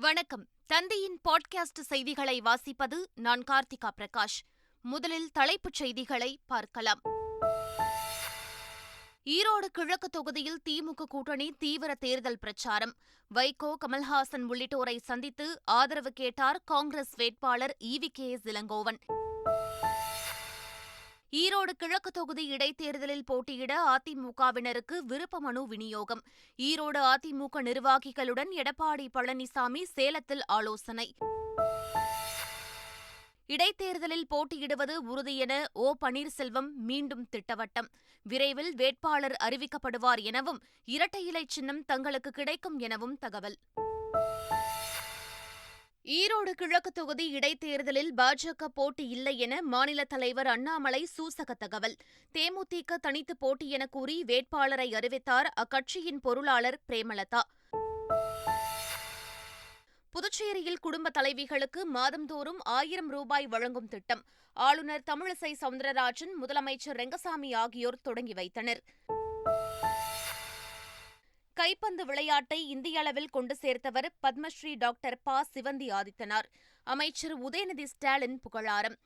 வணக்கம். தந்தையின் பாட்காஸ்ட் செய்திகளை வாசிப்பது நான் கார்த்திகா பிரகாஷ். முதலில் தலைப்புச் செய்திகளை பார்க்கலாம். ஈரோடு கிழக்கு தொகுதியில் திமுக கூட்டணி தீவிர தேர்தல் பிரச்சாரம். வைகோ கமல்ஹாசன் உள்ளிட்டோரை சந்தித்து ஆதரவு கேட்டார் காங்கிரஸ் வேட்பாளர் ஈவி கே இளங்கோவன். ஈரோடு கிழக்கு தொகுதி இடைத்தேர்தலில் போட்டியிட அதிமுகவினருக்கு விருப்ப மனு விநியோகம். ஈரோடு அதிமுக நிர்வாகிகளுடன் எடப்பாடி பழனிசாமி சேலத்தில் ஆலோசனை. இடைத்தேர்தலில் போட்டியிடுவது உறுதி என ஓ பன்னீர்செல்வம் மீண்டும் திட்டவட்டம். விரைவில் வேட்பாளர் அறிவிக்கப்படுவார் எனவும் இரட்டை இலை சின்னம் தங்களுக்கு கிடைக்கும் எனவும் தகவல். ஈரோடு கிழக்கு தொகுதி இடைத்தேர்தலில் பாஜக போட்டி இல்லை என மாநில தலைவர் அண்ணாமலை சூசக தகவல். தேமுதிக தனித்து போட்டி என கூறி வேட்பாளரை அறிவித்தார் அக்கட்சியின் பொருளாளர் பிரேமலதா. புதுச்சேரியில் குடும்ப தலைவிகளுக்கு மாதந்தோறும் ஆயிரம் ரூபாய் வழங்கும் திட்டம். ஆளுநர் தமிழிசை சவுந்தரராஜன் முதலமைச்சர் ரெங்கசாமி ஆகியோர் தொடங்கி வைத்தனர். கைப்பந்து விளையாட்டை இந்திய அளவில் கொண்டு சேர்த்தவர் பத்மஸ்ரீ டாக்டர் ப. சிவந்தி ஆதித்தனார். அமைச்சர் உதயநிதி ஸ்டாலின் புகழாரம்.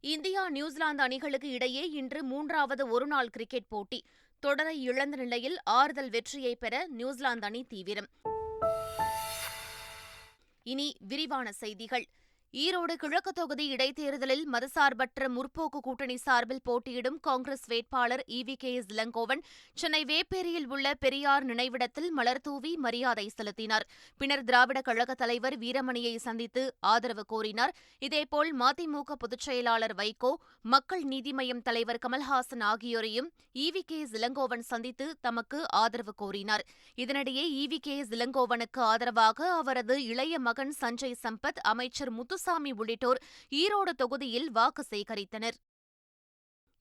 இந்தியா நியூசிலாந்து அணிகளுக்கு இடையே இன்று மூன்றாவது ஒருநாள் கிரிக்கெட் போட்டி. தொடரை இழந்த நிலையில் ஆறுதல் வெற்றியை பெற நியூசிலாந்து அணி தீவிரம். இனி விரிவான செய்திகள். ஈரோடு கிழக்கு தொகுதி இடைத்தேர்தலில் மதசார்பற்ற முற்போக்கு கூட்டணி சார்பில் போட்டியிடும் காங்கிரஸ் வேட்பாளர் V. K. S. Elangovan Chennai வேப்பேரியில் உள்ள பெரியார் நினைவிடத்தில் மலர்தூவி மரியாதை செலுத்தினார். பின்னர் திராவிட கழக தலைவர் வீரமணியை சந்தித்து ஆதரவு கோரினார். இதேபோல் மதிமுக பொதுச்செயலாளர் வைகோ மக்கள் நீதி மய்யம் தலைவர் கமல்ஹாசன் ஆகியோரையும் வி. கே. எஸ். இளங்கோவன் சந்தித்து தமக்கு ஆதரவு கோரினார். இதனிடையே வி. கே. எஸ். இளங்கோவனுக்கு ஆதரவாக அவரது இளைய மகன் சஞ்சய் சம்பத் அமைச்சர் முத்து முத்துசாமி உள்ளிட்டோர் ஈரோடு தொகுதியில் வாக்கு சேகரித்தனர்.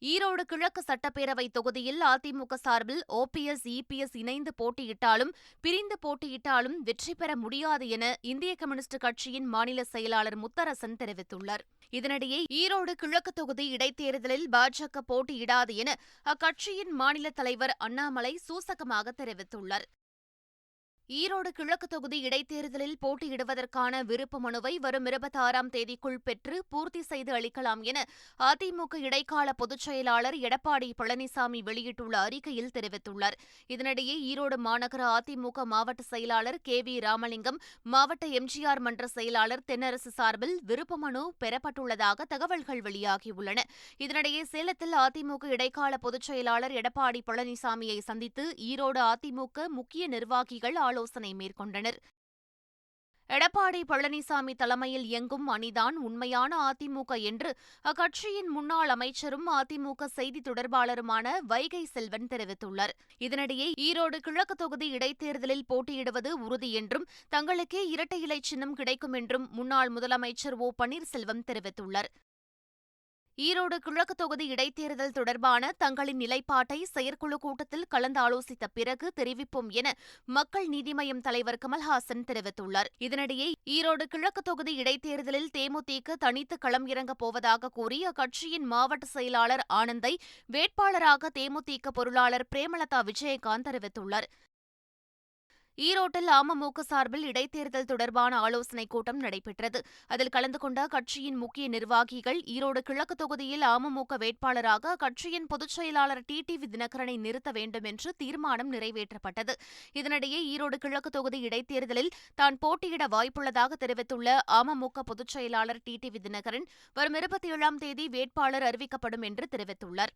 ஈரோடு கிழக்கு சட்டப்பேரவை தொகுதியில் அதிமுக சார்பில் ஓபிஎஸ் இபிஎஸ் இணைந்து போட்டியிட்டாலும் பிரிந்து போட்டியிட்டாலும் வெற்றி பெற முடியாது என இந்திய கம்யூனிஸ்ட் கட்சியின் மாநில செயலாளர் முத்தரசன் தெரிவித்துள்ளார். இதனிடையே ஈரோடு கிழக்கு தொகுதி இடைத்தேர்தலில் பாஜக போட்டியிடாது என அக்கட்சியின் மாநில தலைவர் அண்ணாமலை சூசகமாக தெரிவித்துள்ளார். ஈரோடு கிழக்கு தொகுதி இடைத்தேர்தலில் போட்டியிடுவதற்கான விருப்ப மனுவை வரும் இருபத்தாறாம் தேதிக்குள் பெற்று பூர்த்தி செய்து அளிக்கலாம் என அதிமுக இடைக்கால பொதுச் செயலாளர் எடப்பாடி பழனிசாமி வெளியிட்டுள்ள அறிக்கையில் தெரிவித்துள்ளார். இதனிடையே ஈரோடு மாநகர அதிமுக மாவட்ட செயலாளர் கே வி ராமலிங்கம் மாவட்ட எம்ஜிஆர் மன்ற செயலாளர் தென்னரசு சார்பில் விருப்ப மனு பெறப்பட்டுள்ளதாக தகவல்கள் வெளியாகியுள்ளன. இதனிடையே சேலத்தில் அதிமுக இடைக்கால பொதுச் செயலாளர் எடப்பாடி பழனிசாமியை சந்தித்து ஈரோடு அதிமுக முக்கிய நிர்வாகிகள் ஆலோசனை மேற்கொண்டனர். எடப்பாடி பழனிசாமி தலைமையில் இயங்கும் அணிதான் உண்மையான அதிமுக என்று அக்கட்சியின் முன்னாள் அமைச்சரும் அதிமுக செய்தி தொடர்பாளருமான வைகை செல்வன் தெரிவித்துள்ளார். இதனிடையே ஈரோடு கிழக்கு தொகுதி இடைத்தேர்தலில் போட்டியிடுவது உறுதி என்றும் தங்களுக்கே இரட்டை இலை சின்னம் கிடைக்கும் என்றும் முன்னாள் முதலமைச்சர் ஓ பன்னீர்செல்வம் தெரிவித்துள்ளார். ஈரோடு கிழக்கு தொகுதி இடைத்தேர்தல் தொடர்பான தங்களின் நிலைப்பாட்டை செயற்குழு கூட்டத்தில் கலந்தாலோசித்த பிறகு தெரிவிப்போம் என மக்கள் நீதி மய்யம் தலைவர் கமல்ஹாசன் தெரிவித்துள்ளார். இதனிடையே ஈரோடு கிழக்கு தொகுதி இடைத்தேர்தலில் தேமுதிக தனித்து களம் இறங்கப் போவதாக கூறி அக்கட்சியின் மாவட்ட செயலாளர் ஆனந்தை வேட்பாளராக தேமுதிக பொருளாளர் பிரேமலதா விஜயகாந்த் தெரிவித்துள்ளார். ஈரோட்டில் அமமுக சார்பில் இடைத்தேர்தல் தொடர்பான ஆலோசனைக் கூட்டம் நடைபெற்றது. அதில் கலந்து கொண்ட கட்சியின் முக்கிய நிர்வாகிகள் ஈரோடு கிழக்கு தொகுதியில் அமமுக வேட்பாளராக கட்சியின் பொதுச் செயலாளர் டி. வி. தினகரனை நிறுத்த வேண்டும் என்று தீர்மானம் நிறைவேற்றப்பட்டது. இதனிடையே ஈரோடு கிழக்கு தொகுதி இடைத்தேர்தலில் தான் போட்டியிட வாய்ப்புள்ளதாக தெரிவித்துள்ள அமமுக பொதுச் செயலாளர் டி. வி. தினகரன் வரும் இருபத்தி ஏழாம் தேதி வேட்பாளர் அறிவிக்கப்படும் என்று தெரிவித்துள்ளார்.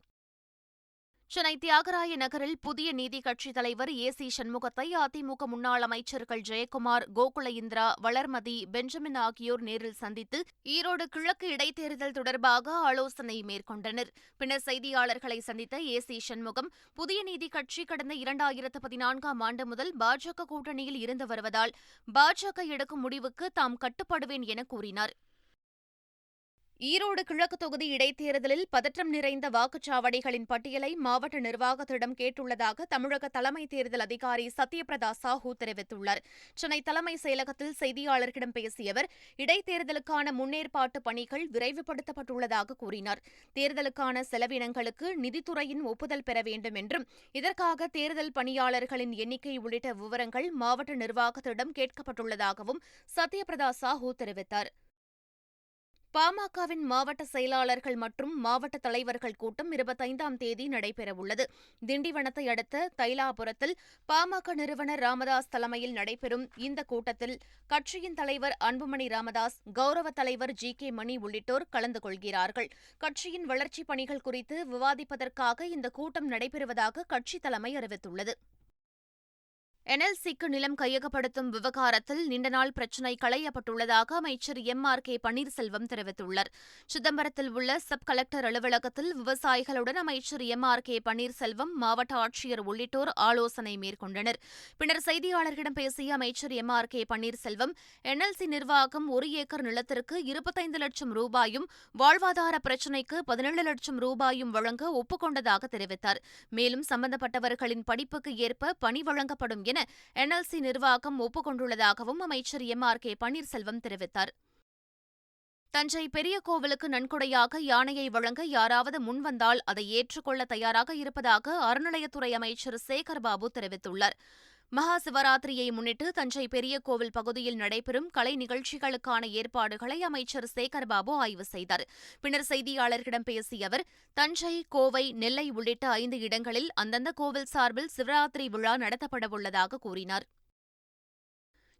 சென்னை தியாகராய நகரில் புதிய நீதி கட்சித் தலைவர் ஏ சி சண்முகத்தை அதிமுக முன்னாள் அமைச்சர்கள் ஜெயக்குமார் கோகுல இந்திரா வளர்மதி பெஞ்சமின் ஆகியோர் நேரில் சந்தித்து ஈரோடு கிழக்கு இடைத்தேர்தல் தொடர்பாக ஆலோசனை மேற்கொண்டனர். பின்னர் செய்தியாளர்களை சந்தித்த ஏ சி சண்முகம் புதிய நீதி கட்சி கடந்த இரண்டாயிரத்து பதினான்காம் ஆண்டு முதல் பாஜக கூட்டணியில் இருந்து வருவதால் பாஜக எடுக்கும் முடிவுக்கு தாம் கட்டுப்படுவேன் என கூறினார். ஈரோடு கிழக்கு தொகுதி இடைத்தேர்தலில் பதற்றம் நிறைந்த வாக்குச்சாவடிகளின் பட்டியலை மாவட்ட நிர்வாகத்திடம் கேட்டுள்ளதாக தமிழக தலைமை தேர்தல் அதிகாரி சத்யபிரதா சாஹூ தெரிவித்துள்ளார். சென்னை தலைமை செயலகத்தில் செய்தியாளர்களிடம் பேசிய அவர் இடைத்தேர்தலுக்கான முன்னேற்பாட்டு பணிகள் விரைவுபடுத்தப்பட்டுள்ளதாக கூறினார். தேர்தலுக்கான செலவினங்களுக்கு நிதித்துறையின் ஒப்புதல் பெற வேண்டும் என்றும் இதற்காக தேர்தல் பணியாளர்களின் எண்ணிக்கை உள்ளிட்ட விவரங்கள் மாவட்ட நிர்வாகத்திடம் கேட்கப்பட்டுள்ளதாகவும் சத்யபிரதா சாஹூ தெரிவித்தார். பாமகவின் மாவட்ட செயலாளர்கள் மற்றும் மாவட்ட தலைவர்கள் கூட்டம் இருபத்தைந்தாம் தேதி நடைபெறவுள்ளது. திண்டிவனத்தை அடுத்த தைலாபுரத்தில் பாமக நிறுவனர் ராமதாஸ் தலைமையில் நடைபெறும் இந்த கூட்டத்தில் கட்சியின் தலைவர் அன்புமணி ராமதாஸ் கௌரவ தலைவர் ஜி கே மணி உள்ளிட்டோர் கலந்து கொள்கிறார்கள். கட்சியின் வளர்ச்சிப் பணிகள் குறித்து விவாதிப்பதற்காக இந்த கூட்டம் நடைபெறுவதாக கட்சி தலைமை அறிவித்துள்ளது. என்எல்சிக்கு நிலம் கையகப்படுத்தும் விவகாரத்தில் நீண்ட நாள் பிரச்சினை களையப்பட்டுள்ளதாக அமைச்சர் எம். ஆர். கே. பன்னீர்செல்வம் தெரிவித்துள்ளார். சிதம்பரத்தில் உள்ள சப் கலெக்டர் அலுவலகத்தில் விவசாயிகளுடன் அமைச்சர் எம். ஆர். கே. பன்னீர்செல்வம் மாவட்ட ஆட்சியர் உள்ளிட்டோர் ஆலோசனை மேற்கொண்டனர். பின்னர் செய்தியாளர்களிடம் பேசிய அமைச்சர் M. R. K. Panneerselvam NLC நிர்வாகம் ஒரு ஏக்கர் நிலத்திற்கு இருபத்தைந்து லட்சம் ரூபாயும் வாழ்வாதார பிரச்சினைக்கு பதினேழு லட்சம் ரூபாயும் வழங்க ஒப்புக்கொண்டதாக தெரிவித்தார். மேலும் சம்பந்தப்பட்டவர்களின் படிப்புக்கு ஏற்ப பணி வழங்கப்படும் என என்எல்சி நிர்வாகம் ஒப்புக்கொண்டுள்ளதாகவும் அமைச்சர் எம் ஆர் கே பன்னீர்செல்வம் தெரிவித்தார். தஞ்சை பெரிய கோவிலுக்கு நன்கொடையாக யானையை வழங்க யாராவது முன்வந்தால் அதை ஏற்றுக்கொள்ள தயாராக இருப்பதாக அறநிலையத்துறை அமைச்சர் சேகர் பாபு தெரிவித்துள்ளார். மகா சிவராத்திரியை முன்னிட்டு தஞ்சை பெரிய கோவில் பகுதியில் நடைபெறும் கலை நிகழ்ச்சிகளுக்கான ஏற்பாடுகளை அமைச்சர் சேகர்பாபு ஆய்வு செய்தார். பின்னர் செய்தியாளர்களிடம் பேசிய அவர் தஞ்சை கோவை நெல்லை உள்ளிட்ட ஐந்து இடங்களில் அந்தந்த கோவில் சார்பில் சிவராத்திரி விழா நடத்தப்படவுள்ளதாக கூறினார்.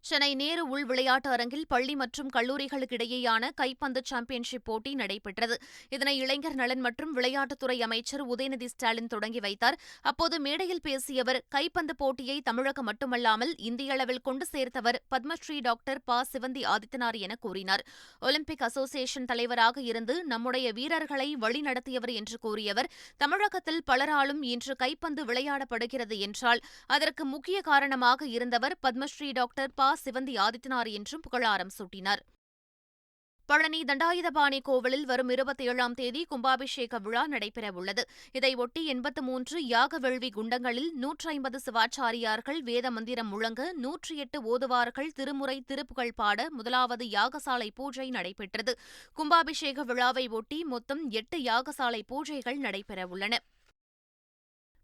சென்னை நேரு உள் விளையாட்டு அரங்கில் பள்ளி மற்றும் கல்லூரிகளுக்கிடையேயான கைப்பந்து சாம்பியன்ஷிப் போட்டி நடைபெற்றது. இதனை இளைஞர் நலன் மற்றும் விளையாட்டுத்துறை அமைச்சர் உதயநிதி ஸ்டாலின் தொடங்கி வைத்தார். அப்போது மேடையில் பேசிய அவர் கைப்பந்து போட்டியை தமிழகம் மட்டுமல்லாமல் இந்திய அளவில் கொண்டு சேர்த்தவர் பத்மஸ்ரீ டாக்டர் ப. சிவந்தி ஆதித்தனார் என கூறினார். ஒலிம்பிக் அசோசியேஷன் தலைவராக இருந்து நம்முடைய வீரர்களை வழிநடத்தியவர் என்று கூறியவர் தமிழகத்தில் பலராலும் இன்று கைப்பந்து விளையாடப்படுகிறது என்றால் அதற்கு முக்கிய காரணமாக இருந்தவர் பத்மஸ்ரீ டாக்டர் ப. சிவந்தி ஆதித்தனார் என்றும் புகழாரம் சூட்டினார். பழனி தண்டாயுதபாணி கோவிலில் வரும் இருபத்தி ஏழாம் தேதி கும்பாபிஷேக விழா நடைபெறவுள்ளது. இதையொட்டி எண்பத்து மூன்று யாக வேள்வி குண்டங்களில் நூற்றி ஐம்பது சிவாச்சாரியார்கள் வேத மந்திரம் முழங்க நூற்றி எட்டு ஓதுவார்கள் திருமுறை திருப்புகழ் பாட முதலாவது யாகசாலை பூஜை நடைபெற்றது. கும்பாபிஷேக விழாவை ஒட்டி மொத்தம் எட்டு யாகசாலை பூஜைகள் நடைபெறவுள்ளன.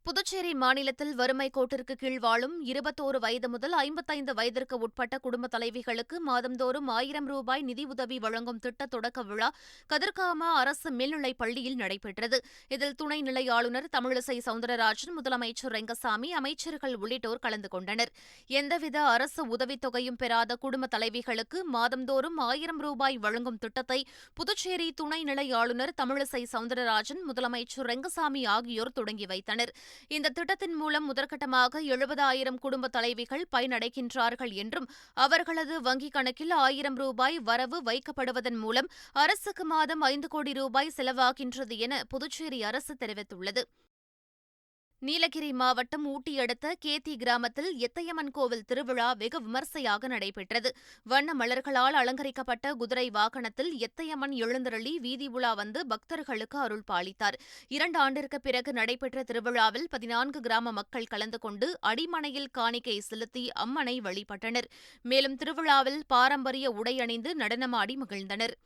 புதுச்சேரி மாநிலத்தில் வறுமை கோட்டிற்கு கீழ் வாழும் இருபத்தோரு வயது முதல் ஐம்பத்தைந்து வயதிற்கு உட்பட்ட குடும்ப தலைவிகளுக்கு மாதந்தோறும் ஆயிரம் ரூபாய் நிதியுதவி வழங்கும் திட்ட தொடக்க விழா கதிர்காம அரசு மேல்நிலைப் பள்ளியில் நடைபெற்றது. இதில் துணைநிலை ஆளுநர் தமிழிசை சவுந்தரராஜன் முதலமைச்சர் ரெங்கசாமி அமைச்சர்கள் உள்ளிட்டோர் கலந்து கொண்டனர். எந்தவித அரசு உதவித்தொகையும் பெறாத குடும்ப தலைவிகளுக்கு மாதந்தோறும் ஆயிரம் ரூபாய் வழங்கும் திட்டத்தை புதுச்சேரி துணைநிலை ஆளுநர் தமிழிசை சவுந்தரராஜன் முதலமைச்சர் ரெங்கசாமி ஆகியோர் தொடங்கி வைத்தனர். இந்த திட்டத்தின் மூலம் முதற்கட்டமாக எழுபதாயிரம் குடும்ப தலைவிகள் பயனடைகின்றார்கள் என்றும் அவர்களது வங்கிக் கணக்கில் ஆயிரம் ரூபாய் வரவு வைக்கப்படுவதன் மூலம் அரசுக்கு மாதம் ஐந்து கோடி ரூபாய் செலவாகின்றது என புதுச்சேரி அரசு தெரிவித்துள்ளது. நீலகிரி மாவட்டம் ஊட்டி அடுத்த கேத்தி கிராமத்தில் எத்தையம்மன் கோவில் திருவிழா வெகு விமர்சையாக நடைபெற்றது. வண்ண மலர்களால் அலங்கரிக்கப்பட்ட குதிரை வாகனத்தில் எத்தையம்மன் எழுந்தருளி வீதி உலா வந்து பக்தர்களுக்கு அருள் பாலித்தார். இரண்டு ஆண்டிற்கு பிறகு நடைபெற்ற திருவிழாவில் பதினான்கு கிராம மக்கள் கலந்து கொண்டு அடிமனையில் காணிக்கை செலுத்தி அம்மனை வழிபட்டனர். மேலும் திருவிழாவில் பாரம்பரிய உடை அணிந்து நடனமாடி மகிழ்ந்தனர்.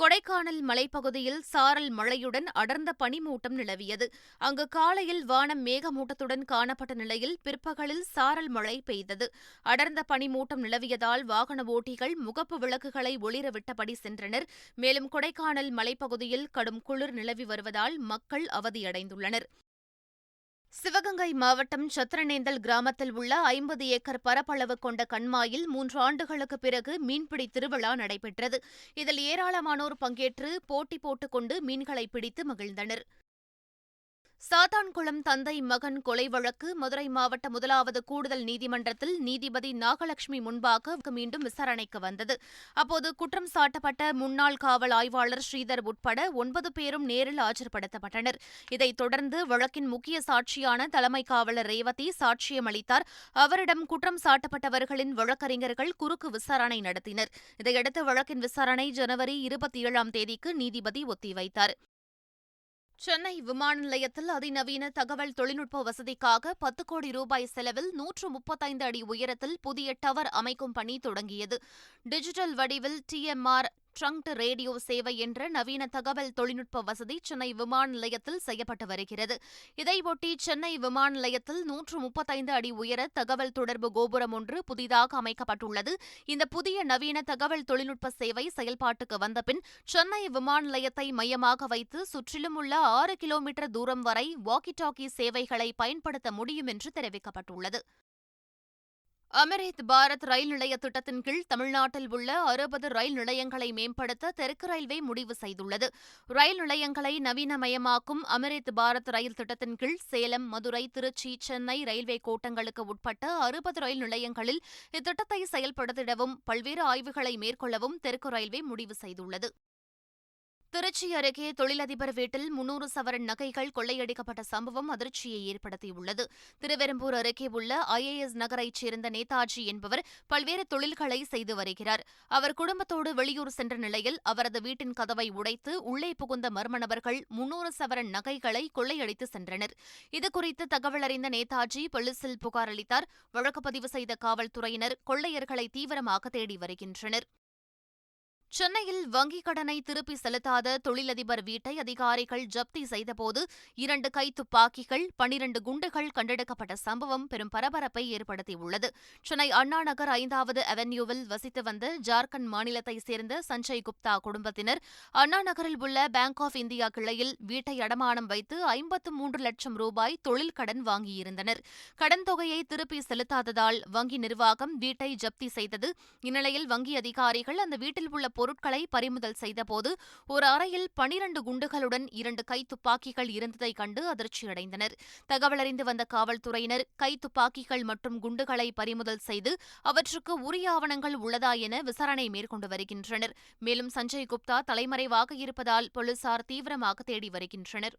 கொடைக்கானல் மலைப்பகுதியில் சாரல் மழையுடன் அடர்ந்த பனிமூட்டம் நிலவியது. அங்கு காலையில் வானம் மேகமூட்டத்துடன் காணப்பட்ட நிலையில் பிற்பகலில் சாரல் மழை பெய்தது. அடர்ந்த பனிமூட்டம் நிலவியதால் வாகன ஓட்டிகள் முகப்பு விளக்குகளை ஒளிரவிட்டபடி சென்றனர். மேலும் கொடைக்கானல் மலைப்பகுதியில் கடும் குளிர் நிலவி வருவதால் மக்கள் அவதியடைந்துள்ளனர். சிவகங்கை மாவட்டம் சத்திரநேந்தல் கிராமத்தில் உள்ள ஐம்பது ஏக்கர் பரப்பளவு கொண்ட கண்மாயில் மூன்று ஆண்டுகளுக்கு பிறகு மீன்பிடி திருவிழா நடைபெற்றது. இதில் ஏராளமானோர் பங்கேற்று போட்டி போட்டுக்கொண்டு மீன்களை பிடித்து மகிழ்ந்தனர். சாத்தான்குளம் தந்தை மகன் கொலை வழக்கு மதுரை மாவட்ட முதலாவது கூடுதல் நீதிமன்றத்தில் நீதிபதி நாகலட்சுமி முன்பாக மீண்டும் விசாரணைக்கு வந்தது. அப்போது குற்றம் சாட்டப்பட்ட முன்னாள் காவல் ஆய்வாளர் ஸ்ரீதர் உட்பட ஒன்பது பேரும் நேரில் ஆஜர்படுத்தப்பட்டனர். இதைத் தொடர்ந்து வழக்கின் முக்கிய சாட்சியான தலைமை காவலர் ரேவதி சாட்சியம் அளித்தார். அவரிடம் குற்றம் சாட்டப்பட்டவர்களின் வழக்கறிஞர்கள் குறுக்கு விசாரணை நடத்தினர். இதையடுத்து வழக்கின் விசாரணை ஜனவரி இருபத்தி ஏழாம் தேதிக்கு நீதிபதி ஒத்திவைத்தார். சென்னை விமான நிலையத்தில் அதிநவீன தகவல் தொழில்நுட்ப வசதிக்காக பத்து கோடி ரூபாய் செலவில் நூற்று முப்பத்தைந்து அடி உயரத்தில் புதிய டவர் அமைக்கும் பணி தொடங்கியது. டிஜிட்டல் வடிவில் டிஎம்ஆர் ட்ரங்க் ரேடியோ சேவை என்ற நவீன தகவல் தொழில்நுட்ப வசதி சென்னை விமான நிலையத்தில் செய்யப்பட்டு வருகிறது. இதையொட்டி சென்னை விமான நிலையத்தில் நூற்று முப்பத்தைந்து அடி உயர தகவல் தொடர்பு கோபுரம் ஒன்று புதிதாக அமைக்கப்பட்டுள்ளது. இந்த புதிய நவீன தகவல் தொழில்நுட்ப சேவை செயல்பாட்டுக்கு வந்தபின் சென்னை விமான நிலையத்தை மையமாக வைத்து சுற்றிலும் உள்ள ஆறு கிலோமீட்டர் தூரம் வரை வாக்கி டாக்கி சேவைகளை பயன்படுத்த முடியும் என்று தெரிவிக்கப்பட்டுள்ளது. அமிர்த் பாரத் ரயில் நிலைய திட்டத்தின் கீழ் தமிழ்நாட்டில் உள்ள அறுபது ரயில் நிலையங்களை மேம்படுத்த தெற்கு ரயில்வே முடிவு செய்துள்ளது. ரயில் நிலையங்களை நவீனமயமாக்கும் அமிர்த் பாரத் ரயில் திட்டத்தின் கீழ் சேலம் மதுரை திருச்சி சென்னை ரயில்வே கோட்டங்களுக்கு உட்பட்ட அறுபது ரயில் நிலையங்களில் இத்திட்டத்தை செயல்படுத்திடவும் பல்வேறு ஆய்வுகளை மேற்கொள்ளவும் தெற்கு ரயில்வே முடிவு செய்துள்ளது. திருச்சி அருகே தொழிலதிபர் வீட்டில் முன்னூறு சவரன் நகைகள் கொள்ளையடிக்கப்பட்ட சம்பவம் அதிர்ச்சியை ஏற்படுத்தியுள்ளது. திருவெரும்பூர் அருகே உள்ள ஐஏஎஸ் நகரைச் சேர்ந்த நேதாஜி என்பவர் பல்வேறு தொழில்களை செய்து வருகிறார். அவர் குடும்பத்தோடு வெளியூர் சென்ற நிலையில் அவரது வீட்டின் கதவை உடைத்து உள்ளே புகுந்த மர்ம நபர்கள் முன்னூறு சவரன் நகைகளை கொள்ளையடித்து சென்றனர். இதுகுறித்து தகவல் அறிந்த நேதாஜி போலீசில் புகார் அளித்தார். வழக்கு பதிவு செய்த காவல்துறையினர் கொள்ளையர்களை தீவிரமாக தேடி வருகின்றனர். சென்னையில் வங்கிக் கடனை திருப்பி செலுத்தாத தொழிலதிபர் வீட்டை அதிகாரிகள் ஜப்தி செய்தபோது இரண்டு கை துப்பாக்கிகள் பனிரண்டு குண்டுகள் கண்டெடுக்கப்பட்ட சம்பவம் பெரும் பரபரப்பை ஏற்படுத்தியுள்ளது. சென்னை அண்ணா நகர் ஐந்தாவது அவென்யூவில் வசித்து வந்த ஜார்க்கண்ட் மாநிலத்தைச் சேர்ந்த சஞ்சய் குப்தா குடும்பத்தினர் அண்ணா நகரில் உள்ள பேங்க் ஆஃப் இந்தியா கிளையில் வீட்டை அடமானம் வைத்து ஐம்பத்து மூன்று லட்சம் ரூபாய் தொழில் கடன் வாங்கியிருந்தனர். கடன் தொகையை திருப்பி செலுத்தாததால் வங்கி நிர்வாகம் வீட்டை ஜப்தி செய்தது. இந்நிலையில் வங்கி அதிகாரிகள் அந்த வீட்டில் உள்ள பொருட்களை பறிமுதல் செய்தபோது ஒரு அறையில் பனிரண்டு குண்டுகளுடன் இரண்டு கைத்துப்பாக்கிகள் இருந்ததைக் கண்டு அதிர்ச்சியடைந்தனர். தகவலறிந்து வந்த காவல்துறையினர் கைத்துப்பாக்கிகள் மற்றும் குண்டுகளை பறிமுதல் செய்து அவற்றுக்கு உரிய ஆவணங்கள் உள்ளதா என விசாரணை மேற்கொண்டு வருகின்றனர். மேலும் சஞ்சய் குப்தா தலைமறைவாக இருப்பதால் போலீசார் தீவிரமாக தேடி வருகின்றனர்.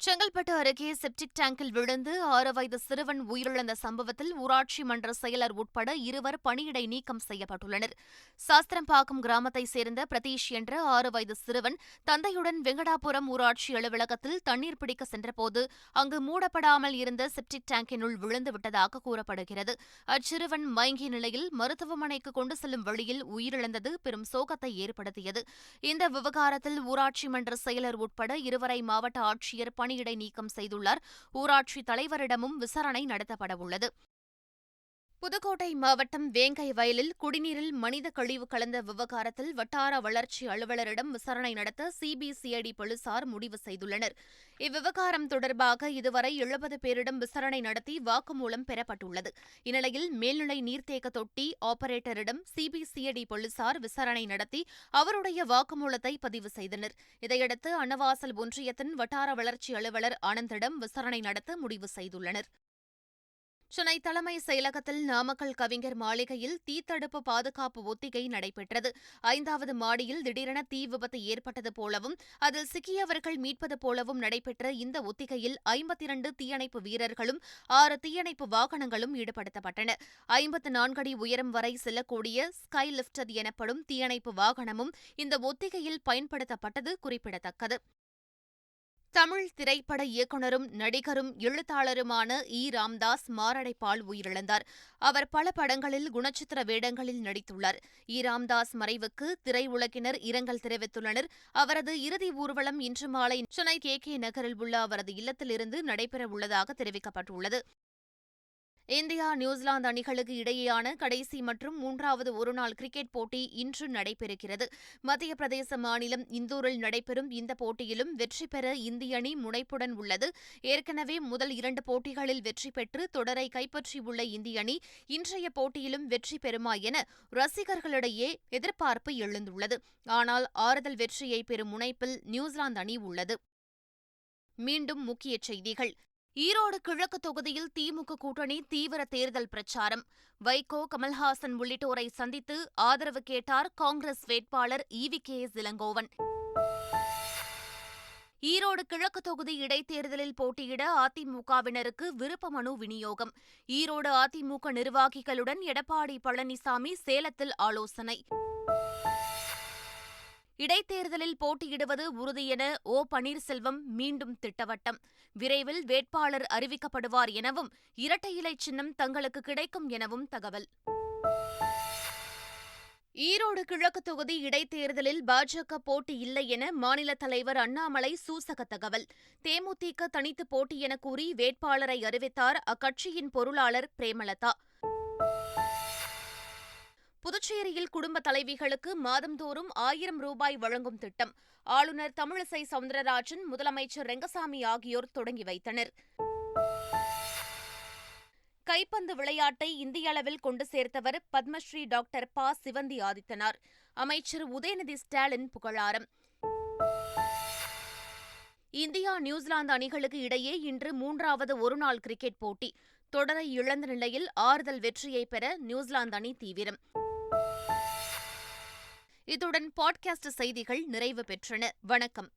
செங்கல்பட்டு அருகே செப்டிக் டேங்கில் விழுந்து ஆறு வயது சிறுவன் உயிரிழந்த சம்பவத்தில் ஊராட்சி மன்ற செயலர் உட்பட இருவர் பணியிடை நீக்கம் செய்யப்பட்டுள்ளனர். சாஸ்திரம்பாக்கம் கிராமத்தைச் சேர்ந்த பிரதீஷ் என்ற ஆறு வயது சிறுவன் தந்தையுடன் வெங்கடாபுரம் ஊராட்சி அலுவலகத்தில் தண்ணீர் பிடிக்க சென்றபோது அங்கு மூடப்படாமல் இருந்த செப்டிக் டேங்கினுள் விழுந்து விட்டதாக கூறப்படுகிறது. அச்சிறுவன் மயங்கிய நிலையில் மருத்துவமனைக்கு கொண்டு செல்லும் வழியில் உயிரிழந்தது பெரும் சோகத்தை ஏற்படுத்தியது. இந்த விவகாரத்தில் ஊராட்சி மன்ற செயலர் உட்பட இருவரை மாவட்ட ஆட்சியர் பணியிடை நீக்கம் செய்துள்ளார். ஊராட்சி தலைவரிடமும் விசாரணை நடத்தப்படவுள்ளது. புதுக்கோட்டை மாவட்டம் வேங்கை வயலில் குடிநீரில் மனித கழிவு கலந்த விவகாரத்தில் வட்டார வளர்ச்சி அலுவலரிடம் விசாரணை நடத்த சிபிசிஐடி போலீசார் முடிவு செய்துள்ளனர். இவ்விவகாரம் தொடர்பாக இதுவரை எழுபது பேரிடம் விசாரணை நடத்தி வாக்குமூலம் பெறப்பட்டுள்ளது. இந்நிலையில் மேல்நிலை நீர்த்தேக்க தொட்டி ஆபரேட்டரிடம் சிபிசிஐடி போலீசார் விசாரணை நடத்தி அவருடைய வாக்குமூலத்தை பதிவு செய்தனர். இதையடுத்து அன்னவாசல் ஒன்றியத்தின் வட்டார வளர்ச்சி அலுவலர் ஆனந்திடம் விசாரணை நடத்த முடிவு செய்துள்ளனர். சென்னை தலைமை செயலகத்தில் நாமக்கல் கவிஞர் மாளிகையில் தீத்தடுப்பு பாதுகாப்பு ஒத்திகை நடைபெற்றது. ஐந்தாவது மாடியில் திடீரென தீ விபத்து ஏற்பட்டது போலவும் அதில் சிக்கியவர்கள் மீட்பது போலவும் நடைபெற்ற இந்த ஒத்திகையில் ஐம்பத்தி இரண்டு தீயணைப்பு வீரர்களும் ஆறு தீயணைப்பு வாகனங்களும் ஈடுபடுத்தப்பட்டன ஐம்பத்து நான்கு அடி உயரம் வரை செல்லக்கூடிய ஸ்கை லிப்டர் எனப்படும் தீயணைப்பு வாகனமும் இந்த ஒத்திகையில் பயன்படுத்தப்பட்டது குறிப்பிடத்தக்கது. தமிழ் திரைப்பட இயக்குனரும் நடிகரும் எழுத்தாளருமான இ. ராம்தாஸ் மாரடைப்பால் உயிரிழந்தார். அவர் பல படங்களில் குணச்சித்திர வேடங்களில் நடித்துள்ளார். இ. ராம்தாஸ் மறைவுக்கு திரையுலகினர் இரங்கல் தெரிவித்துள்ளனர். அவரது இறுதி ஊர்வலம் இன்று மாலை சென்னை கே. கே. நகரில் உள்ள அவரது இல்லத்திலிருந்து நடைபெறவுள்ளதாக தெரிவிக்கப்பட்டுள்ளது. இந்தியா நியூசிலாந்து அணிகளுக்கு இடையேயான கடைசி மற்றும் மூன்றாவது ஒருநாள் கிரிக்கெட் போட்டி இன்று நடைபெறுகிறது. மத்திய பிரதேச மாநிலம் இந்தூரில் நடைபெறும் இந்த போட்டியிலும் வெற்றி பெற இந்திய அணி முனைப்புடன் உள்ளது. ஏற்கனவே முதல் இரண்டு போட்டிகளில் வெற்றி பெற்று தொடரை கைப்பற்றியுள்ள இந்திய அணி இன்றைய போட்டியிலும் வெற்றி பெறுமா என ரசிகர்களிடையே எதிர்பார்ப்பு எழுந்துள்ளது. ஆனால் ஆறுதல் வெற்றியை பெறும் முனைப்பில் நியூசிலாந்து அணி உள்ளது. மீண்டும் முக்கிய செய்திகள். ஈரோடு கிழக்கு தொகுதியில் திமுக கூட்டணி தீவிர தேர்தல் பிரச்சாரம். வைகோ கமல்ஹாசன் உள்ளிட்டோரை சந்தித்து ஆதரவு கேட்டார் காங்கிரஸ் வேட்பாளர் E V K. S Elangovan. Erode கிழக்கு தொகுதி இடைத்தேர்தலில் போட்டியிட அதிமுகவினருக்கு விருப்ப மனு விநியோகம். ஈரோடு அதிமுக நிர்வாகிகளுடன் எடப்பாடி பழனிசாமி சேலத்தில் ஆலோசனை. இடைத்தேர்தலில் போட்டியிடுவது உறுதி என ஓ. பன்னீர்செல்வம் மீண்டும் திட்டவட்டம். விரைவில் வேட்பாளர் அறிவிக்கப்படுவார் எனவும் இரட்டை இலை சின்னம் தங்களுக்கு கிடைக்கும் எனவும் தகவல். ஈரோடு கிழக்கு தொகுதி இடைத்தேர்தலில் பாஜக போட்டி இல்லை என மாநில தலைவர் அண்ணாமலை சூசக தகவல். தேமுதிக தனித்து போட்டி என கூறி வேட்பாளரை அறிவித்தார் அக்கட்சியின் பொருளாளர் பிரேமலதா. புதுச்சேரியில் குடும்ப தலைவிகளுக்கு மாதந்தோறும் ஆயிரம் ரூபாய் வழங்கும் திட்டம். ஆளுநர் தமிழிசை சவுந்தரராஜன் முதலமைச்சர் ரெங்கசாமி ஆகியோர் தொடங்கி வைத்தனர். கைப்பந்து விளையாட்டை இந்திய அளவில் கொண்டு சேர்த்தவர் பத்மஸ்ரீ டாக்டர் ப. சிவந்தி ஆதித்தனார். அமைச்சர் உதயநிதி ஸ்டாலின் புகழாரம். இந்தியா நியூசிலாந்து அணிகளுக்கு இடையே இன்று மூன்றாவது ஒருநாள் கிரிக்கெட் போட்டி. தொடரை இழந்த நிலையில் ஆறுதல் வெற்றியை பெற நியூசிலாந்து அணி தீவிரம். இத்துடன் பாட்காஸ்ட் செய்திகள் நிறைவு பெற்றன. வணக்கம்.